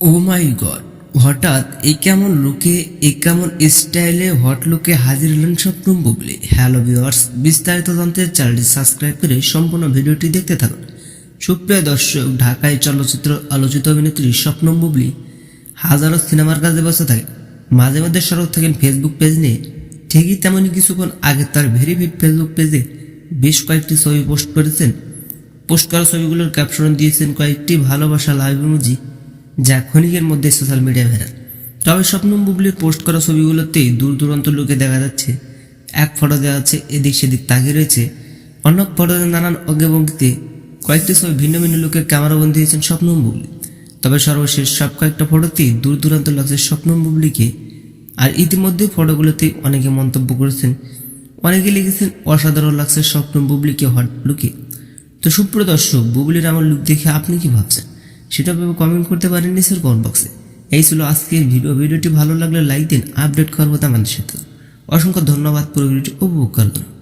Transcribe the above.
ও মাই god, হঠাৎ এই কেমন লুকে এই কেমন স্টাইলে হট লুকে হাজির হলেন স্বপ্ন বুবলি। হ্যালো ভিউয়ার্স, বিস্তারিত জানতে চ্যানেলটি সাবস্ক্রাইব করে সম্পূর্ণ ভিডিওটি দেখতে থাকুন। সুপ্রিয় দর্শক, ঢাকায় চলচ্চিত্র আলোচিত অভিনেত্রী স্বপ্ন বুবলি হাজারো সিনেমার কাজে বসে থাকেন মাঝে মধ্যে সরব থাকেন ফেসবুক পেজ নিয়ে। ঠিকই তেমনই কিছুক্ষণ আগে তার ভেরিফিড ফেসবুক পেজে বেশ কয়েকটি ছবি পোস্ট করেছেন। পোস্ট করা ছবিগুলোর ক্যাপশন দিয়েছেন কয়েকটি ভালোবাসা লাইভ ইমোজি যা ক্ষণিকের মধ্যে সোশ্যাল মিডিয়া ভাইরাল। তবে স্বপ্নম বুবলির পোস্ট করা ছবিগুলোতেই দূর দূরান্ত লোকে দেখা যাচ্ছে, এক ফটো দেওয়া আছে, এদিক সেদিক তাকিয়ে রয়েছে। অন্য ফটোতে নানান অজ্ঞভঙ্গিতে কয়েকটি ছবি ভিন্ন ভিন্ন লোকের ক্যামেরাবন্দি দিয়েছেন স্বপ্নম বুবলি। তবে সর্বশেষ সব কয়েকটা ফটোতেই দূর দূরান্ত লাগছে স্বপ্নম বুবলিকে। আর ইতিমধ্যে ফটোগুলোতে অনেকে মন্তব্য করেছেন, অনেকে লিখেছেন অসাধারণ লাগছে স্বপ্নম বুবলিকে হট লুকে। তো সুপ্রদর্শক বুবলির আমার লুক দেখে আপনি কি ভাবছেন? সেটা ভেবে কমেন্ট করতে পারেন নিচের কমেন্ট বক্সে এই ছিল আজকের ভিডিও ভিডিওটি ভালো লাগলে লাইক দিন আপডেট করব আমাদের সাথে। অসংখ্য ধন্যবাদ পুরো ভিডিওটি উপভোগ করার জন্য।